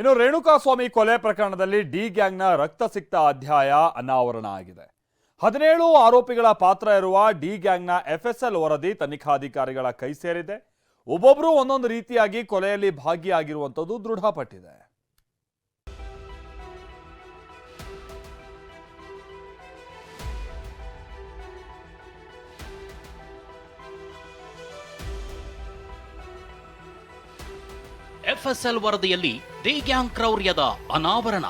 ಇನ್ನು ರೇಣುಕಾಸ್ವಾಮಿ ಕೊಲೆ ಪ್ರಕರಣದಲ್ಲಿ ಡಿ ಗ್ಯಾಂಗ್ನ ರಕ್ತಸಿಕ್ತ ಅಧ್ಯಾಯ ಅನಾವರಣ ಆಗಿದೆ. ಹದಿನೇಳು ಆರೋಪಿಗಳ ಪಾತ್ರ ಇರುವ ಡಿ ಗ್ಯಾಂಗ್ನ ಎಫ್ಎಸ್ಎಲ್ ವರದಿ ತನಿಖಾಧಿಕಾರಿಗಳ ಕೈ ಸೇರಿದೆ. ಒಬ್ಬೊಬ್ಬರು ಒಂದೊಂದು ರೀತಿಯಾಗಿ ಕೊಲೆಯಲ್ಲಿ ಭಾಗಿಯಾಗಿರುವಂಥದ್ದು ದೃಢಪಟ್ಟಿದೆ. ಎಫ್ಎಸ್ಎಲ್ ವರದಿಯಲ್ಲಿ ಡಿ ಗ್ಯಾಂಗ್ ಕ್ರೌರ್ಯದ ಅನಾವರಣ.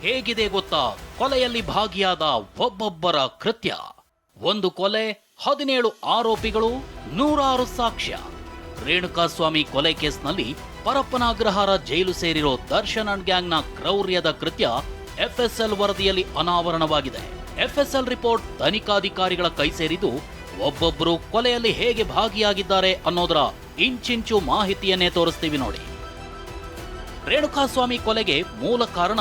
ಹೇಗಿದೆ ಗೊತ್ತಾ? ಕೊಲೆಯಲ್ಲಿ ಭಾಗಿಯಾದ ಒಬ್ಬೊಬ್ಬರ ಕೃತ್ಯ. ಒಂದು ಕೊಲೆ, ಹದಿನೇಳು ಆರೋಪಿಗಳು, ನೂರಾರು ಸಾಕ್ಷ್ಯ. ರೇಣುಕಾಸ್ವಾಮಿ ಕೊಲೆ ಕೇಸ್ನಲ್ಲಿ ಪರಪ್ಪನಾಗ್ರಹಾರ ಜೈಲು ಸೇರಿರೋ ದರ್ಶನ್ ಅಂಡ್ ಗ್ಯಾಂಗ್ನ ಕ್ರೌರ್ಯದ ಕೃತ್ಯ ಎಫ್ಎಸ್ಎಲ್ ವರದಿಯಲ್ಲಿ ಅನಾವರಣವಾಗಿದೆ. ಎಫ್ಎಸ್ಎಲ್ ರಿಪೋರ್ಟ್ ತನಿಖಾಧಿಕಾರಿಗಳ ಕೈ ಸೇರಿದ್ದು ಒಬ್ಬೊಬ್ಬರು ಕೊಲೆಯಲ್ಲಿ ಹೇಗೆ ಭಾಗಿಯಾಗಿದ್ದಾರೆ ಅನ್ನೋದರ ಇಂಚಿಂಚು ಮಾಹಿತಿಯನ್ನೇ ತೋರಿಸ್ತೀವಿ ನೋಡಿ. ರೇಣುಕಾಸ್ವಾಮಿ ಕೊಲೆಗೆ ಮೂಲ ಕಾರಣ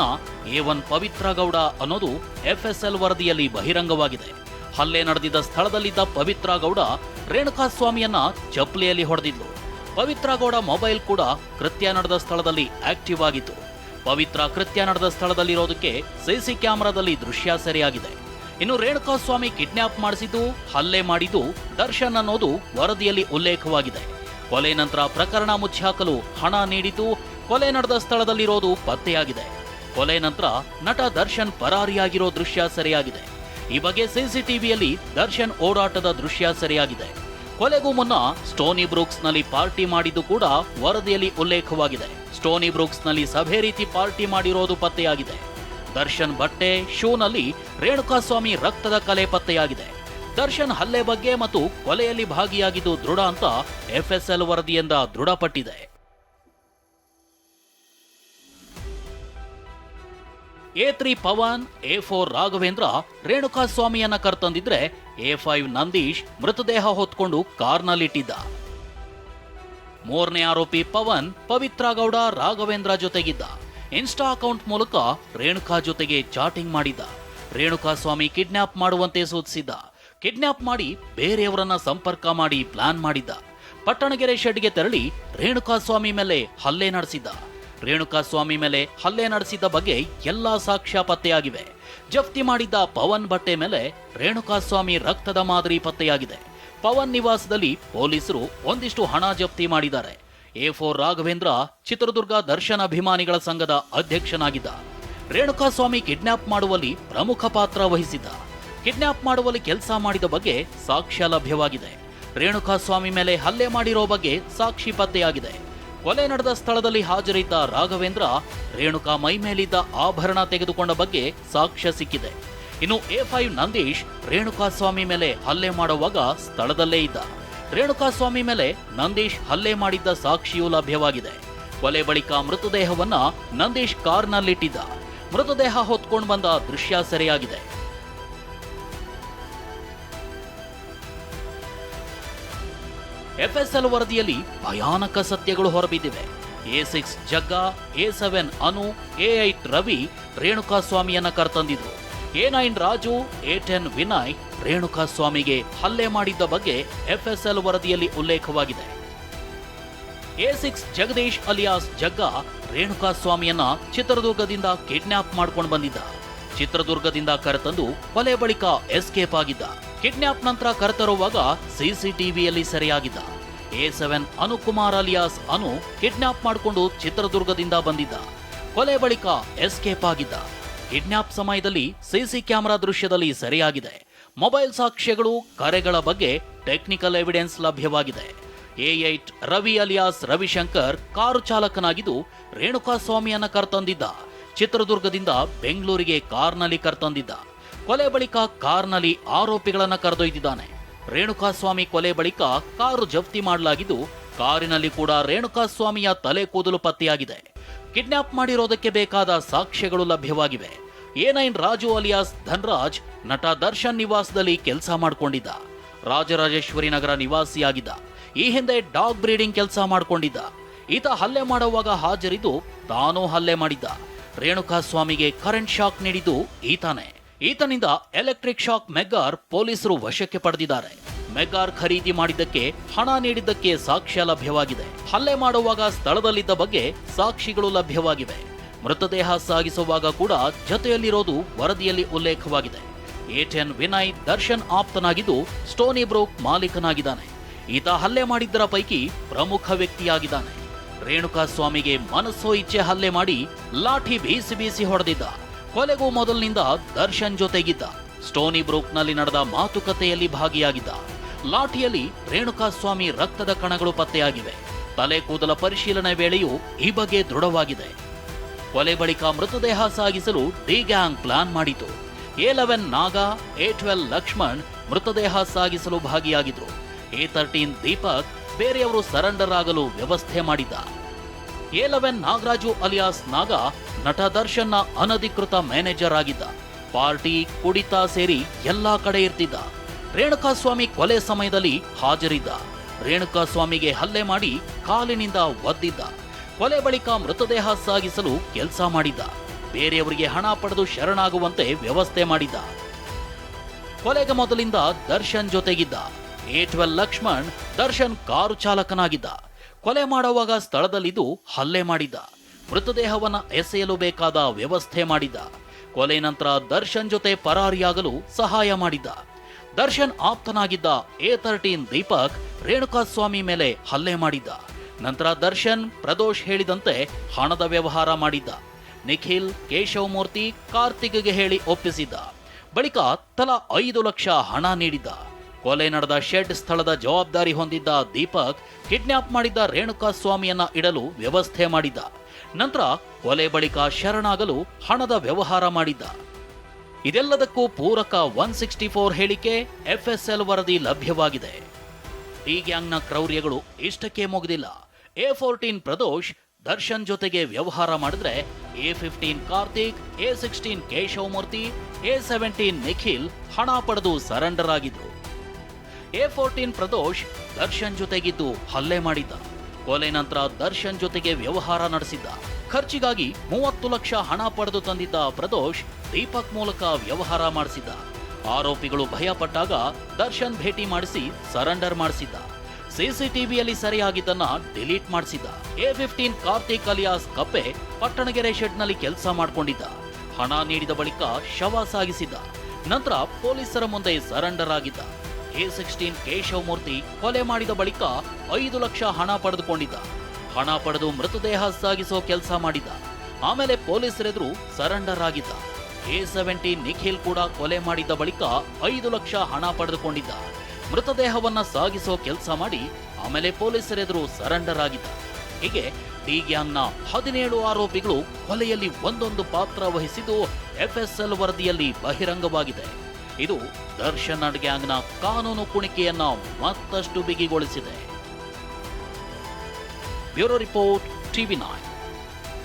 ಎ ಒನ್ ಪವಿತ್ರ ಗೌಡ ಅನ್ನೋದು ಎಫ್ಎಸ್ಎಲ್ ವರದಿಯಲ್ಲಿ ಬಹಿರಂಗವಾಗಿದೆ. ಹಲ್ಲೆ ನಡೆದಿದ್ದ ಸ್ಥಳದಲ್ಲಿದ್ದ ಪವಿತ್ರ ಗೌಡ ರೇಣುಕಾಸ್ವಾಮಿಯನ್ನ ಚಪ್ಪಲಿಯಲ್ಲಿ ಹೊಡೆದಿದ್ಲು. ಪವಿತ್ರ ಗೌಡ ಮೊಬೈಲ್ ಕೂಡ ಕೃತ್ಯ ನಡೆದ ಸ್ಥಳದಲ್ಲಿ ಆಕ್ಟಿವ್ ಆಗಿತ್ತು. ಪವಿತ್ರ ಕೃತ್ಯ ನಡೆದ ಸ್ಥಳದಲ್ಲಿರೋದಕ್ಕೆ ಸಿಸಿ ಕ್ಯಾಮೆರಾದಲ್ಲಿ ದೃಶ್ಯ ಸೆರೆಯಾಗಿದೆ. ಇನ್ನು ರೇಣುಕಾಸ್ವಾಮಿ ಕಿಡ್ನಾಪ್ ಮಾಡಿಸಿದ್ದು, ಹಲ್ಲೆ ಮಾಡಿದ್ದು ದರ್ಶನ್ ಅನ್ನೋದು ವರದಿಯಲ್ಲಿ ಉಲ್ಲೇಖವಾಗಿದೆ. ಕೊಲೆ ನಂತರ ಪ್ರಕರಣ ಮುಚ್ಚಿಹಾಕಲು ಹಣ ನೀಡಿತು, ಕೊಲೆ ನಡೆದ ಸ್ಥಳದಲ್ಲಿರೋದು ಪತ್ತೆಯಾಗಿದೆ. ಕೊಲೆ ನಂತರ ನಟ ದರ್ಶನ್ ಪರಾರಿಯಾಗಿರೋ ದೃಶ್ಯ ಸರಿಯಾಗಿದೆ. ಈ ಬಗ್ಗೆ ಸಿಸಿಟಿವಿಯಲ್ಲಿ ದರ್ಶನ್ ಓಡಾಟದ ದೃಶ್ಯ ಸರಿಯಾಗಿದೆ. ಕೊಲೆಗೂ ಮುನ್ನ ಸ್ಟೋನಿ ಬ್ರೂಕ್ಸ್ನಲ್ಲಿ ಪಾರ್ಟಿ ಮಾಡಿದ್ದು ಕೂಡ ವರದಿಯಲ್ಲಿ ಉಲ್ಲೇಖವಾಗಿದೆ. ಸ್ಟೋನಿ ಬ್ರೂಕ್ಸ್ನಲ್ಲಿ ಸಭೆ ರೀತಿ ಪಾರ್ಟಿ ಮಾಡಿರೋದು ಪತ್ತೆಯಾಗಿದೆ. ದರ್ಶನ್ ಬಟ್ಟೆ, ಶೂನಲ್ಲಿ ರೇಣುಕಾಸ್ವಾಮಿ ರಕ್ತದ ಕಲೆ ಪತ್ತೆಯಾಗಿದೆ. ದರ್ಶನ್ ಹಲ್ಲೆ ಬಗ್ಗೆ ಮತ್ತು ಕೊಲೆಯಲ್ಲಿ ಭಾಗಿಯಾಗಿದ್ದು ದೃಢ ಅಂತ ಎಫ್ಎಸ್ಎಲ್ ವರದಿಯಿಂದ ದೃಢಪಟ್ಟಿದೆ. A three Pavan, A four Raghavendra ರೇಣುಕಾಸ್ವಾಮಿಯನ್ನ ಕರ್ತಂದಿದ್ರೆ ಎ ಫೈವ್ ನಂದೀಶ್ ಮೃತದೇಹ ಹೊತ್ಕೊಂಡು ಕಾರ್ನಲ್ಲಿಟ್ಟಿದ್ದ. ಮೂರನೇ ಆರೋಪಿ ಪವನ್, ಪವಿತ್ರ ಗೌಡ, ರಾಘವೇಂದ್ರ ಜೊತೆಗಿದ್ದ. ಇನ್ಸ್ಟಾ ಅಕೌಂಟ್ ಮೂಲಕ ರೇಣುಕಾ ಜೊತೆಗೆ ಚಾಟಿಂಗ್ ಮಾಡಿದ್ದ. ರೇಣುಕಾ ಸ್ವಾಮಿ ಕಿಡ್ನಾಪ್ ಮಾಡುವಂತೆ ಸೂಚಿಸಿದ್ದ. ಕಿಡ್ನಾಪ್ ಮಾಡಿ ಬೇರೆಯವರನ್ನ ಸಂಪರ್ಕ ಮಾಡಿ ಪ್ಲಾನ್ ಮಾಡಿದ್ದ. ಪಟ್ಟಣಗೆರೆ ಶೆಡ್ಗೆ ತೆರಳಿ ರೇಣುಕಾಸ್ವಾಮಿ ಮೇಲೆ ಹಲ್ಲೆ ನಡೆಸಿದ್ದ. ರೇಣುಕಾಸ್ವಾಮಿ ಮೇಲೆ ಹಲ್ಲೆ ನಡೆಸಿದ ಬಗ್ಗೆ ಎಲ್ಲಾ ಸಾಕ್ಷ್ಯ ಪತ್ತೆಯಾಗಿವೆ ಜಪ್ತಿ ಮಾಡಿದ್ದ ಪವನ್ ಬಟ್ಟೆ ಮೇಲೆ ರೇಣುಕಾಸ್ವಾಮಿ ರಕ್ತದ ಮಾದರಿ ಪತ್ತೆಯಾಗಿದೆ. ಪವನ್ ನಿವಾಸದಲ್ಲಿ ಪೊಲೀಸರು ಒಂದಿಷ್ಟು ಹಣ ಜಪ್ತಿ ಮಾಡಿದ್ದಾರೆ. ಎ ಫೋರ್ ರಾಘವೇಂದ್ರ ಚಿತ್ರದುರ್ಗ ದರ್ಶನ್ ಅಭಿಮಾನಿಗಳ ಸಂಘದ ಅಧ್ಯಕ್ಷನಾಗಿದ್ದ. ರೇಣುಕಾಸ್ವಾಮಿ ಕಿಡ್ನಾಪ್ ಮಾಡುವಲ್ಲಿ ಪ್ರಮುಖ ಪಾತ್ರ ವಹಿಸಿದ್ದ. ಕಿಡ್ನಾಪ್ ಮಾಡುವಲ್ಲಿ ಕೆಲಸ ಮಾಡಿದ ಬಗ್ಗೆ ಸಾಕ್ಷ್ಯ ಲಭ್ಯವಾಗಿದೆ. ರೇಣುಕಾಸ್ವಾಮಿ ಮೇಲೆ ಹಲ್ಲೆ ಮಾಡಿರೋ ಬಗ್ಗೆ ಸಾಕ್ಷಿ ಪತ್ತೆಯಾಗಿದೆ. ಕೊಲೆ ನಡೆದ ಸ್ಥಳದಲ್ಲಿ ಹಾಜರಿದ್ದ ರಾಘವೇಂದ್ರ ರೇಣುಕಾ ಮೈ ಮೇಲಿದ್ದ ಆಭರಣ ತೆಗೆದುಕೊಂಡ ಬಗ್ಗೆ ಸಾಕ್ಷ್ಯ ಸಿಕ್ಕಿದೆ. ಇನ್ನು ಎ ಫೈವ್ ನಂದೀಶ್ ರೇಣುಕಾಸ್ವಾಮಿ ಮೇಲೆ ಹಲ್ಲೆ ಮಾಡುವಾಗ ಸ್ಥಳದಲ್ಲೇ ಇದ್ದ. ರೇಣುಕಾಸ್ವಾಮಿ ಮೇಲೆ ನಂದೀಶ್ ಹಲ್ಲೆ ಮಾಡಿದ್ದ ಸಾಕ್ಷಿಯೂ ಲಭ್ಯವಾಗಿದೆ. ಕೊಲೆ ಬಳಿಕ ಮೃತದೇಹವನ್ನ ನಂದೀಶ್ ಕಾರ್ನಲ್ಲಿಟ್ಟಿದ್ದ. ಮೃತದೇಹ ಹೊತ್ಕೊಂಡು ಬಂದ ದೃಶ್ಯ ಸೆರೆಯಾಗಿದೆ. ಎಫ್ಎಸ್ಎಲ್ ವರದಿಯಲ್ಲಿ ಭಯಾನಕ ಸತ್ಯಗಳು ಹೊರಬಿದ್ದಿವೆ. A six Jagga, A seven Anu, A eight Ravi, ರೇಣುಕಾಸ್ವಾಮಿಯನ್ನ ಕರ್ತಂದಿದ್ರು. A nine Raju, A ten Vinay ರೇಣುಕಾಸ್ವಾಮಿಗೆ ಹಲ್ಲೆ ಮಾಡಿದ್ದ ಬಗ್ಗೆ ಎಫ್ಎಸ್ಎಲ್ ವರದಿಯಲ್ಲಿ ಉಲ್ಲೇಖವಾಗಿದೆ. ಎ ಸಿಕ್ಸ್ ಜಗದೀಶ್ ಅಲಿಯಾಸ್ ಜಗ್ಗ ರೇಣುಕಾಸ್ವಾಮಿಯನ್ನ ಚಿತ್ರದುರ್ಗದಿಂದ ಕಿಡ್ನಾಪ್ ಮಾಡ್ಕೊಂಡು ಬಂದಿದ್ದ. ಚಿತ್ರದುರ್ಗದಿಂದ ಕರೆತಂದು ಕೊಲೆ ಬಳಿಕ ಎಸ್ಕೇಪ್ ಆಗಿದ್ದ. ಕಿಡ್ನಾಪ್ ನಂತರ ಕರೆತರುವಾಗ ಸಿಸಿಟಿವಿಯಲ್ಲಿ ಸೆರೆಯಾಗಿದ್ದ A seven Anukumar alias Anu kidnap ಮಾಡಿಕೊಂಡು ಚಿತ್ರದುರ್ಗದಿಂದ ಬಂದಿದ್ದ. ಕೊಲೆ ಬಳಿಕ ಎಸ್ಕೇಪ್ ಆಗಿದ್ದ. ಕಿಡ್ನಾಪ್ ಸಮಯದಲ್ಲಿ ಸಿಸಿ ಕ್ಯಾಮೆರಾ ದೃಶ್ಯದಲ್ಲಿ ಸೆರೆಯಾಗಿದೆ. ಮೊಬೈಲ್ ಸಾಕ್ಷ್ಯಗಳು, ಕರೆಗಳ ಬಗ್ಗೆ ಟೆಕ್ನಿಕಲ್ ಎವಿಡೆನ್ಸ್ ಲಭ್ಯವಾಗಿದೆ. A eight Ravi alias Ravishankar car ಚಾಲಕನಾಗಿದ್ದು ರೇಣುಕಾಸ್ವಾಮಿಯನ್ನ ಕರ್ತಂದಿದ್ದ. ಚಿತ್ರದುರ್ಗದಿಂದ ಬೆಂಗಳೂರಿಗೆ ಕಾರ್ನಲ್ಲಿ ಕರ್ತಂದಿದ್ದ. ಕೊಲೆ ಬಳಿಕ ಕಾರ್ನಲ್ಲಿ ಆರೋಪಿಗಳನ್ನು ಕರೆದೊಯ್ದಿದ್ದಾನೆ. ರೇಣುಕಾಸ್ವಾಮಿ ಕೊಲೆ ಬಳಿಕ ಕಾರು ಜಪ್ತಿ ಮಾಡಲಾಗಿದ್ದು, ಕಾರಿನಲ್ಲಿ ಕೂಡ ರೇಣುಕಾಸ್ವಾಮಿಯ ತಲೆ ಕೂದಲು ಪತ್ತೆಯಾಗಿದೆ. ಕಿಡ್ನಾಪ್ ಮಾಡಿರೋದಕ್ಕೆ ಬೇಕಾದ ಸಾಕ್ಷ್ಯಗಳು ಲಭ್ಯವಾಗಿವೆ. A nine Raju alias Dhanraj ನಟ ದರ್ಶನ್ ನಿವಾಸದಲ್ಲಿ ಕೆಲಸ ಮಾಡಿಕೊಂಡಿದ್ದ. ರಾಜರಾಜೇಶ್ವರಿ ನಗರ ನಿವಾಸಿಯಾಗಿದ್ದ. ಈ ಹಿಂದೆ ಡಾಗ್ ಬ್ರೀಡಿಂಗ್ ಕೆಲಸ ಮಾಡಿಕೊಂಡಿದ್ದ. ಈತ ಹಲ್ಲೆ ಮಾಡುವಾಗ ಹಾಜರಿದ್ದು ತಾನೂ ಹಲ್ಲೆ ಮಾಡಿದ್ದ. ರೇಣುಕಾಸ್ವಾಮಿಗೆ ಕರೆಂಟ್ ಶಾಕ್ ನೀಡಿದ್ದು ಈತಾನೆ. ಈತನಿಂದ ಎಲೆಕ್ಟ್ರಿಕ್ ಶಾಕ್ ಮೆಗ್ಗಾರ್ ಪೊಲೀಸರು ವಶಕ್ಕೆ ಪಡೆದಿದ್ದಾರೆ. ಮೆಗಾರ್ ಖರೀದಿ ಮಾಡಿದ್ದಕ್ಕೆ ಹಣ ನೀಡಿದ್ದಕ್ಕೆ ಸಾಕ್ಷ್ಯ ಲಭ್ಯವಾಗಿದೆ. ಹಲ್ಲೆ ಮಾಡುವಾಗ ಸ್ಥಳದಲ್ಲಿದ್ದ ಬಗ್ಗೆ ಸಾಕ್ಷಿಗಳು ಲಭ್ಯವಾಗಿವೆ. ಮೃತದೇಹ ಸಾಗಿಸುವಾಗ ಕೂಡ ಜೊತೆಯಲ್ಲಿರೋದು ವರದಿಯಲ್ಲಿ ಉಲ್ಲೇಖವಾಗಿದೆ. ಏಟೆನ್ ವಿನಯ್ ದರ್ಶನ್ ಆಪ್ತನಾಗಿದ್ದು, ಸ್ಟೋನಿ ಬ್ರೋಕ್ ಮಾಲೀಕನಾಗಿದ್ದಾನೆ. ಈತ ಹಲ್ಲೆ ಮಾಡಿದ್ದರ ಪೈಕಿ ಪ್ರಮುಖ ವ್ಯಕ್ತಿಯಾಗಿದ್ದಾನೆ. ರೇಣುಕಾ ಸ್ವಾಮಿಗೆ ಮನಸ್ಸೋ ಇಚ್ಛೆ ಹಲ್ಲೆ ಮಾಡಿ ಲಾಠಿ ಬೀಸಿ ಬೀಸಿ ಹೊಡೆದಿದ್ದ. ಕೊಲೆಗೂ ಮೊದಲಿನಿಂದ ದರ್ಶನ್ ಜೊತೆಗಿದ್ದ. ಸ್ಟೋನಿ ಬ್ರೂಕ್ನಲ್ಲಿ ನಡೆದ ಮಾತುಕತೆಯಲ್ಲಿ ಭಾಗಿಯಾಗಿದ್ದ. ಲಾಠಿಯಲ್ಲಿ ರೇಣುಕಾಸ್ವಾಮಿ ರಕ್ತದ ಕಣಗಳು ಪತ್ತೆಯಾಗಿವೆ. ತಲೆ ಕೂದಲ ಪರಿಶೀಲನೆ ವೇಳೆಯೂ ಈ ಬಗ್ಗೆ ದೃಢವಾಗಿದೆ. ಕೊಲೆ ಬಳಿಕ ಮೃತದೇಹ ಸಾಗಿಸಲು ಡಿ ಗ್ಯಾಂಗ್ ಪ್ಲಾನ್ ಮಾಡಿತು. A eleven Naga A twelve Lakshman ಮೃತದೇಹ ಸಾಗಿಸಲು ಭಾಗಿಯಾಗಿದ್ರು. ಎ ತರ್ಟೀನ್ ದೀಪಕ್ ಬೇರೆಯವರು ಸರೆಂಡರ್ ಆಗಲು ವ್ಯವಸ್ಥೆ ಮಾಡಿದ್ದ. ಎ ನಾಗರಾಜು ಅಲಿಯಾಸ್ ನಾಗ ನಟ ದರ್ಶನ್ನ ಅನಧಿಕೃತ ಮ್ಯಾನೇಜರ್ ಆಗಿದ್ದ. ಪಾರ್ಟಿ, ಕುಡಿತ ಸೇರಿ ಎಲ್ಲಾ ಕಡೆ ಇರ್ತಿದ್ದ. ರೇಣುಕಾಸ್ವಾಮಿ ಕೊಲೆ ಸಮಯದಲ್ಲಿ ಹಾಜರಿದ್ದ. ರೇಣುಕಾಸ್ವಾಮಿಗೆ ಹಲ್ಲೆ ಮಾಡಿ ಕಾಲಿನಿಂದ ಒದ್ದಿದ್ದ. ಕೊಲೆ ಬಳಿಕ ಮೃತದೇಹ ಸಾಗಿಸಲು ಕೆಲಸ ಮಾಡಿದ್ದ. ಬೇರೆಯವರಿಗೆ ಹಣ ಪಡೆದು ಶರಣಾಗುವಂತೆ ವ್ಯವಸ್ಥೆ ಮಾಡಿದ್ದ. ಕೊಲೆಗೆ ಮೊದಲಿಂದ Darshan ಜೊತೆಗಿದ್ದ. A twelve Lakshman Darshan car ಚಾಲಕನಾಗಿದ್ದ. ಕೊಲೆ ಮಾಡುವಾಗ ಸ್ಥಳದಲ್ಲಿದ್ದು ಹಲ್ಲೆ ಮಾಡಿದ್ದ ಮೃತದೇಹವನ್ನು ಎಸೆಯಲು ಬೇಕಾದ ವ್ಯವಸ್ಥೆ ಮಾಡಿದ್ದ ಕೊಲೆ ನಂತರ ದರ್ಶನ್ ಜೊತೆ ಪರಾರಿಯಾಗಲು ಸಹಾಯ ಮಾಡಿದ್ದ ದರ್ಶನ್ ಆಪ್ತನಾಗಿದ್ದ ಎ ತರ್ಟೀನ್ ದೀಪಕ್ ರೇಣುಕಾಸ್ವಾಮಿ ಮೇಲೆ ಹಲ್ಲೆ ಮಾಡಿದ್ದ ನಂತರ ದರ್ಶನ್ ಪ್ರದೋಷ್ ಹೇಳಿದಂತೆ ಹಣದ ವ್ಯವಹಾರ ಮಾಡಿದ್ದ ನಿಖಿಲ್ ಕೇಶವಮೂರ್ತಿ ಕಾರ್ತಿಕ್ಗೆ ಹೇಳಿ ಒಪ್ಪಿಸಿದ್ದ ಬಳಿಕ ತಲಾ ಐದು ಲಕ್ಷ ಹಣ ನೀಡಿದ್ದ ಕೊಲೆ ನಡೆದ ಶೆಡ್ ಸ್ಥಳದ ಜವಾಬ್ದಾರಿ ಹೊಂದಿದ್ದ ದೀಪಕ್ ಕಿಡ್ನಾಪ್ ಮಾಡಿದ್ದ ರೇಣುಕಾ ಸ್ವಾಮಿಯನ್ನ ಇಡಲು ವ್ಯವಸ್ಥೆ ಮಾಡಿದ್ದ. ನಂತರ ಕೊಲೆ ಬಳಿಕ ಶರಣಾಗಲು ಹಣದ ವ್ಯವಹಾರ ಮಾಡಿದ್ದ. ಇದೆಲ್ಲದಕ್ಕೂ ಪೂರಕ ಒನ್ ಸಿಕ್ಸ್ಟಿ ಫೋರ್ ಹೇಳಿಕೆ ಎಫ್ಎಸ್ಎಲ್ ವರದಿ ಲಭ್ಯವಾಗಿದೆ. ಡಿ ಗ್ಯಾಂಗ್ನ ಕ್ರೌರ್ಯಗಳು ಇಷ್ಟಕ್ಕೆ ಮುಗಿದಿಲ್ಲ. ಎ ಫೋರ್ಟೀನ್ ಪ್ರದೋಷ್ ದರ್ಶನ್ ಜೊತೆಗೆ ವ್ಯವಹಾರ ಮಾಡಿದ್ರೆ A fifteen Karthik, A sixteen Keshavamurthy, A seventeen Nikhil ಹಣ ಪಡೆದು ಸರೆಂಡರ್ ಆಗಿದ್ರು. ಎ ಫೋರ್ಟೀನ್ ಪ್ರದೋಷ್ ದರ್ಶನ್ ಜೊತೆಗಿದ್ದು ಹಲ್ಲೆ ಮಾಡಿದ್ದ. ಕೊಲೆ ನಂತರ ದರ್ಶನ್ ಜೊತೆಗೆ ವ್ಯವಹಾರ ನಡೆಸಿದ್ದ. ಖರ್ಚಿಗಾಗಿ ಮೂವತ್ತು ಲಕ್ಷ ಹಣ ಪಡೆದು ತಂದಿದ್ದ ಪ್ರದೋಷ್ ದೀಪಕ್ ಮೂಲಕ ವ್ಯವಹಾರ ಮಾಡಿಸಿದ್ದ. ಆರೋಪಿಗಳು ಭಯಪಟ್ಟಾಗ ದರ್ಶನ್ ಭೇಟಿ ಮಾಡಿಸಿ ಸರೆಂಡರ್ ಮಾಡಿಸಿದ್ದ. ಸಿಸಿಟಿವಿಯಲ್ಲಿ ಸರಿಯಾಗಿದ್ದನ್ನ ಡಿಲೀಟ್ ಮಾಡಿಸಿದ್ದ. ಎ ಫಿಫ್ಟೀನ್ ಕಾರ್ತಿಕ್ ಅಲಿಯಾಸ್ ಕಪ್ಪೆ ಪಟ್ಟಣಗೆರೆ ಶೆಡ್ನಲ್ಲಿ ಕೆಲಸ ಮಾಡ್ಕೊಂಡಿದ್ದ. ಹಣ ನೀಡಿದ ಬಳಿಕ ಶವ ಸಾಗಿಸಿದ್ದ. ನಂತರ ಪೊಲೀಸರ ಮುಂದೆ ಸರೆಂಡರ್ ಆಗಿದ್ದ. ಎ ಸಿಕ್ಸ್ಟೀನ್ ಕೇಶವಮೂರ್ತಿ ಕೊಲೆ ಮಾಡಿದ ಬಳಿಕ ಐದು ಲಕ್ಷ ಹಣ ಪಡೆದುಕೊಂಡಿದ್ದ. ಹಣ ಪಡೆದು ಮೃತದೇಹ ಸಾಗಿಸೋ ಕೆಲಸ ಮಾಡಿದ್ದ. ಆಮೇಲೆ ಪೊಲೀಸರೆದುರು ಸರೆಂಡರ್ ಆಗಿದ್ದ ಎ ಸೆವೆಂಟೀನ್ ನಿಖಿಲ್ ಕೂಡ ಕೊಲೆ ಮಾಡಿದ್ದ ಬಳಿಕ ಐದು ಲಕ್ಷ ಹಣ ಪಡೆದುಕೊಂಡಿದ್ದ. ಮೃತದೇಹವನ್ನ ಸಾಗಿಸೋ ಕೆಲಸ ಮಾಡಿ ಆಮೇಲೆ ಪೊಲೀಸರೆದುರು ಸರೆಂಡರ್ ಆಗಿದ್ದ ಹೀಗೆ ಡಿ ಗ್ಯಾಂಗ್ನ ಹದಿನೇಳು ಆರೋಪಿಗಳು ಕೊಲೆಯಲ್ಲಿ ಒಂದೊಂದು ಪಾತ್ರ ವಹಿಸಿದ್ದು ಎಫ್ಎಸ್ಎಲ್ ವರದಿಯಲ್ಲಿ ಬಹಿರಂಗವಾಗಿದೆ. ಇದು ದರ್ಶನ್ ಗ್ಯಾಂಗ್ನ ಕಾನೂನು ಕುಣಿಕೆಯನ್ನ ಮತ್ತಷ್ಟು ಬಿಗಿಗೊಳಿಸಿದೆ. Bureau report TV nine